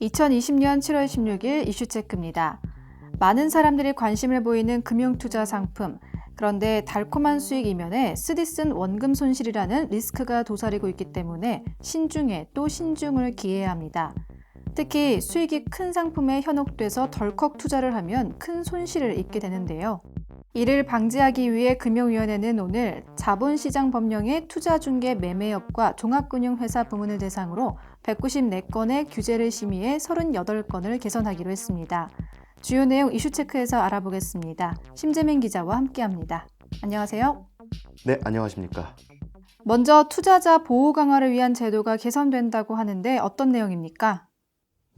2020년 7월 16일 이슈체크입니다. 많은 사람들이 관심을 보이는 금융투자 상품. 그런데 달콤한 수익 이면에 쓰디쓴 원금 손실이라는 리스크가 도사리고 있기 때문에 신중에 또 신중을 기해야 합니다. 특히 수익이 큰 상품에 현혹돼서 덜컥 투자를 하면 큰 손실을 입게 되는데요. 이를 방지하기 위해 금융위원회는 오늘 자본시장 법령의 투자중개 매매업과 종합금융회사 부문을 대상으로 194건의 규제를 심의해 38건을 개선하기로 했습니다. 주요 내용 이슈체크에서 알아보겠습니다. 심재민 기자와 함께합니다. 안녕하세요. 네, 안녕하십니까. 먼저 투자자 보호 강화를 위한 제도가 개선된다고 하는데 어떤 내용입니까?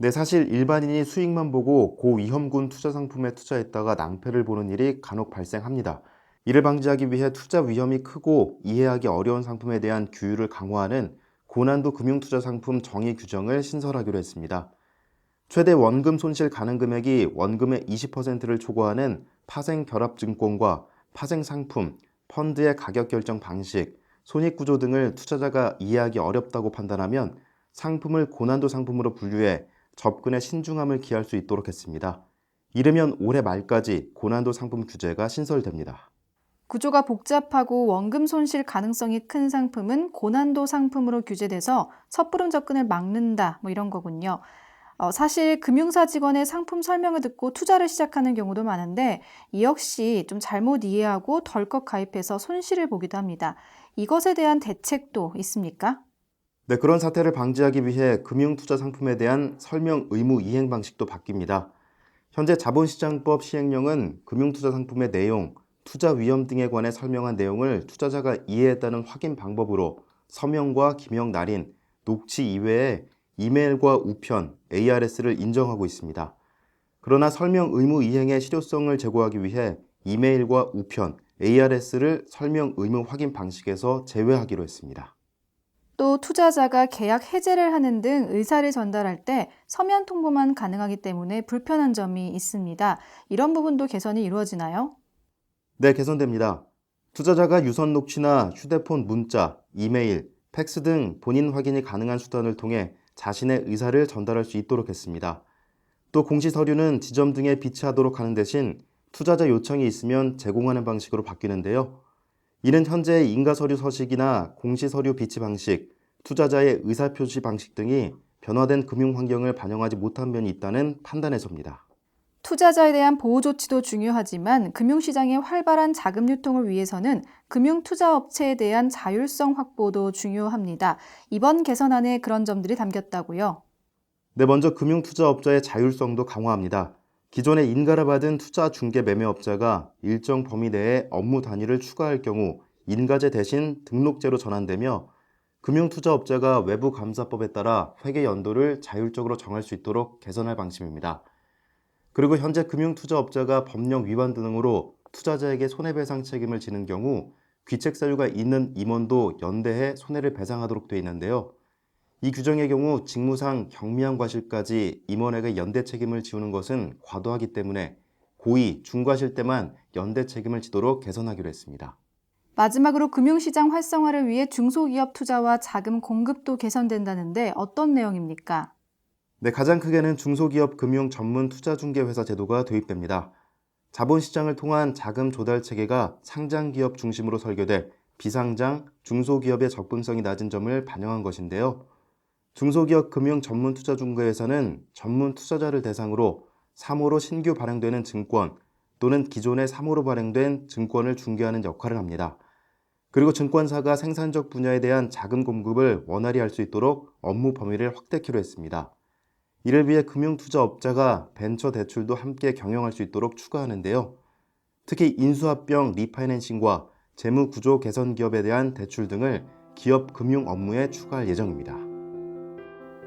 네, 사실 일반인이 수익만 보고 고위험군 투자 상품에 투자했다가 낭패를 보는 일이 간혹 발생합니다. 이를 방지하기 위해 투자 위험이 크고 이해하기 어려운 상품에 대한 규율을 강화하는 고난도 금융투자 상품 정의 규정을 신설하기로 했습니다. 최대 원금 손실 가능 금액이 원금의 20%를 초과하는 파생 결합 증권과 파생 상품, 펀드의 가격 결정 방식, 손익 구조 등을 투자자가 이해하기 어렵다고 판단하면 상품을 고난도 상품으로 분류해 접근에 신중함을 기할 수 있도록 했습니다. 이르면 올해 말까지 고난도 상품 규제가 신설됩니다. 구조가 복잡하고 원금 손실 가능성이 큰 상품은 고난도 상품으로 규제돼서 섣부른 접근을 막는다 뭐 이런 거군요. 어, 사실 금융사 직원의 상품 설명을 듣고 투자를 시작하는 경우도 많은데 이 역시 좀 잘못 이해하고 덜컥 가입해서 손실을 보기도 합니다. 이것에 대한 대책도 있습니까? 네, 그런 사태를 방지하기 위해 금융투자 상품에 대한 설명 의무 이행 방식도 바뀝니다. 현재 자본시장법 시행령은 금융투자 상품의 내용, 투자 위험 등에 관해 설명한 내용을 투자자가 이해했다는 확인 방법으로 서명과 기명 날인, 녹취 이외에 이메일과 우편, ARS를 인정하고 있습니다. 그러나 설명 의무 이행의 실효성을 제고하기 위해 이메일과 우편, ARS를 설명 의무 확인 방식에서 제외하기로 했습니다. 또 투자자가 계약 해제를 하는 등 의사를 전달할 때 서면 통보만 가능하기 때문에 불편한 점이 있습니다. 이런 부분도 개선이 이루어지나요? 네, 개선됩니다. 투자자가 유선 녹취나 휴대폰 문자, 이메일, 팩스 등 본인 확인이 가능한 수단을 통해 자신의 의사를 전달할 수 있도록 했습니다. 또 공시 서류는 지점 등에 비치하도록 하는 대신 투자자 요청이 있으면 제공하는 방식으로 바뀌는데요. 이는 현재 인가 서류 서식이나 공시 서류 비치 방식, 투자자의 의사 표시 방식 등이 변화된 금융 환경을 반영하지 못한 면이 있다는 판단에서입니다. 투자자에 대한 보호 조치도 중요하지만 금융시장의 활발한 자금 유통을 위해서는 금융 투자 업체에 대한 자율성 확보도 중요합니다. 이번 개선안에 그런 점들이 담겼다고요. 네, 먼저 금융 투자 업자의 자율성도 강화합니다. 기존에 인가를 받은 투자 중개 매매업자가 일정 범위 내에 업무 단위를 추가할 경우 인가제 대신 등록제로 전환되며 금융투자업자가 외부 감사법에 따라 회계 연도를 자율적으로 정할 수 있도록 개선할 방침입니다. 그리고 현재 금융투자업자가 법령 위반 등으로 투자자에게 손해배상 책임을 지는 경우 귀책 사유가 있는 임원도 연대해 손해를 배상하도록 되어 있는데요. 이 규정의 경우 직무상 경미한 과실까지 임원에게 연대 책임을 지우는 것은 과도하기 때문에 고의, 중과실 때만 연대 책임을 지도록 개선하기로 했습니다. 마지막으로 금융시장 활성화를 위해 중소기업 투자와 자금 공급도 개선된다는데 어떤 내용입니까? 네, 가장 크게는 중소기업 금융 전문 투자 중개 회사 제도가 도입됩니다. 자본시장을 통한 자금 조달 체계가 상장 기업 중심으로 설계돼 비상장, 중소기업의 접근성이 낮은 점을 반영한 것인데요. 중소기업 금융 전문 투자 중개 회사는 전문 투자자를 대상으로 3호로 신규 발행되는 증권 또는 기존의 3호로 발행된 증권을 중개하는 역할을 합니다. 그리고 증권사가 생산적 분야에 대한 자금 공급을 원활히 할 수 있도록 업무 범위를 확대키로 했습니다. 이를 위해 금융투자업자가 벤처 대출도 함께 경영할 수 있도록 추가하는데요. 특히 인수합병 리파이낸싱과 재무구조 개선 기업에 대한 대출 등을 기업 금융 업무에 추가할 예정입니다.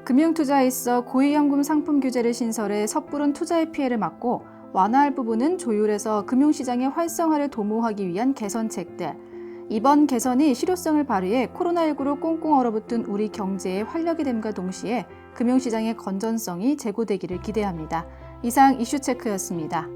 금융투자에 있어 고위험금 상품 규제를 신설해 섣부른 투자의 피해를 막고 완화할 부분은 조율해서 금융시장의 활성화를 도모하기 위한 개선책들. 이번 개선이 실효성을 발휘해 코로나19로 꽁꽁 얼어붙은 우리 경제의 활력이 됨과 동시에 금융시장의 건전성이 제고되기를 기대합니다. 이상 이슈체크였습니다.